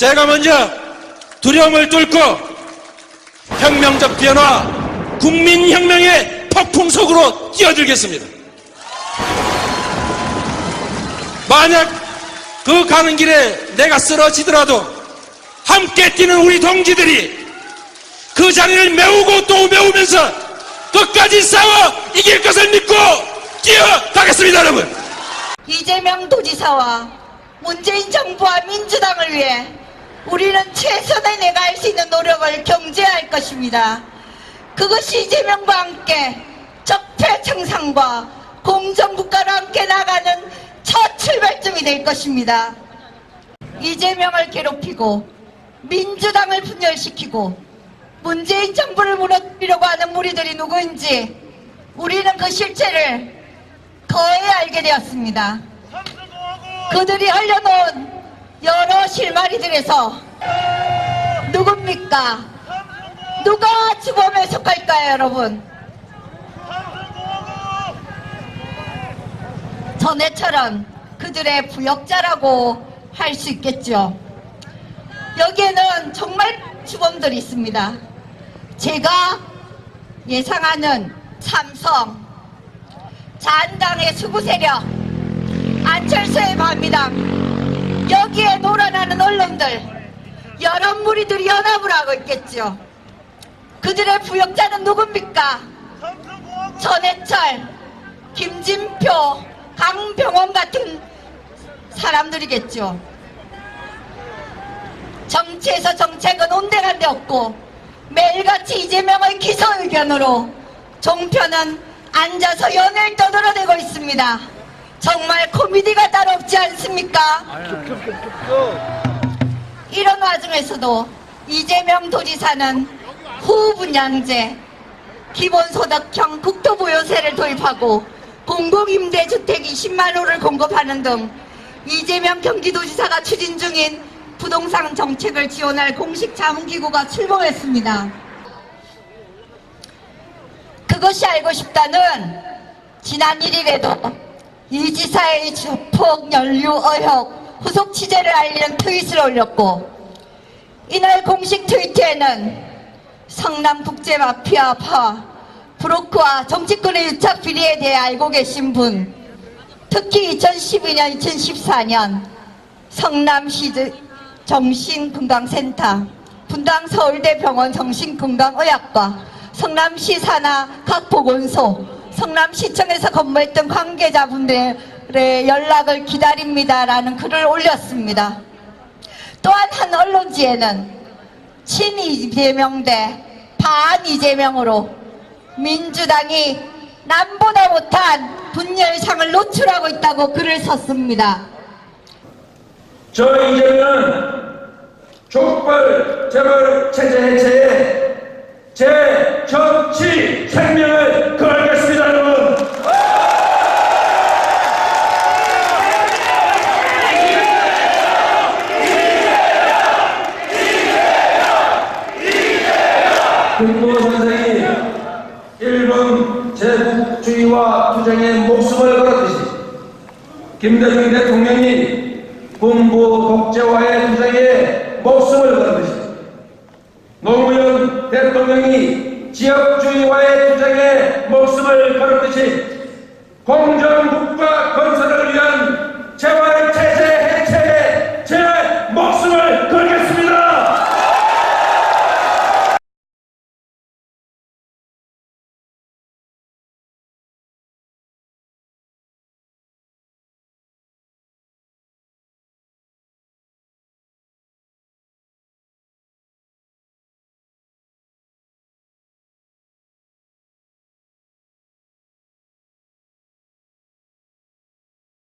제가 먼저 두려움을 뚫고 혁명적 변화, 국민혁명의 폭풍 속으로 뛰어들겠습니다. 만약 그 가는 길에 내가 쓰러지더라도 함께 뛰는 우리 동지들이 그 자리를 메우고 또 메우면서 끝까지 싸워 이길 것을 믿고 뛰어가겠습니다, 여러분. 이재명 도지사와 문재인 정부와 민주당을 위해 우리는 최선의 내가 할 수 있는 노력을 경제할 것입니다. 그것이 이재명과 함께 적폐 청산과 공정국가로 함께 나가는 첫 출발점이 될 것입니다. 이재명을 괴롭히고 민주당을 분열시키고 문재인 정부를 무너뜨리려고 하는 무리들이 누구인지 우리는 그 실체를 거의 알게 되었습니다. 그들이 흘려놓은 여러 실마리들에서 누굽니까? 누가 주범에 속할까요, 여러분? 전에처럼 그들의 부역자라고 할 수 있겠죠. 여기에는 정말 주범들이 있습니다. 제가 예상하는 삼성, 잔당의 수구 세력, 안철수의 반미당, 여기에 놀아나는 언론들, 여러 무리들이 연합을 하고 있겠죠. 그들의 부역자는 누굽니까? 전해철, 김진표, 강병원 같은 사람들이겠죠. 정치에서 정책은 온데간데 없고 매일같이 이재명의 기소 의견으로 종편은 앉아서 연을 떠들어대고 있습니다. 정말 코미디가 따로 없지 않습니까? 이런 와중에서도 이재명 도지사는 후분양제, 기본소득형 국토부요세를 도입하고 공공임대주택 20만 호를 공급하는 등 이재명 경기도지사가 추진 중인 부동산 정책을 지원할 공식 자문기구가 출범했습니다. 그것이 알고 싶다는 지난 1일에도 이 지사의 주폭 연류 의혹 후속 취재를 알리는 트윗을 올렸고 이날 공식 트위터에는 성남 국제 마피아파 브로커와 정치권의 유착 비리에 대해 알고 계신 분 특히 2012년 2014년 성남시 정신건강센터 분당 서울대병원 정신건강의학과 성남시 산하 각 보건소 성남시청에서 근무했던 관계자분들의 연락을 기다립니다라는 글을 올렸습니다. 또한 한 언론지에는 친 이재명 대 반 이재명으로 민주당이 남보다 못한 분열상을 노출하고 있다고 글을 썼습니다. 저 이재명은 족벌 재벌 체제 해체에 제 정치 생명을 걸겠습니다, 여러분. 김구 선생이 일본 제국주의와 투쟁에 목숨을 걸었듯이 김대중 대통령이 군부 독재와의 투쟁에 목숨을 걸듯이 노무현 대통령이 지역주의와의 투쟁에 목숨을 걸었듯이 공정국가 건설을 위한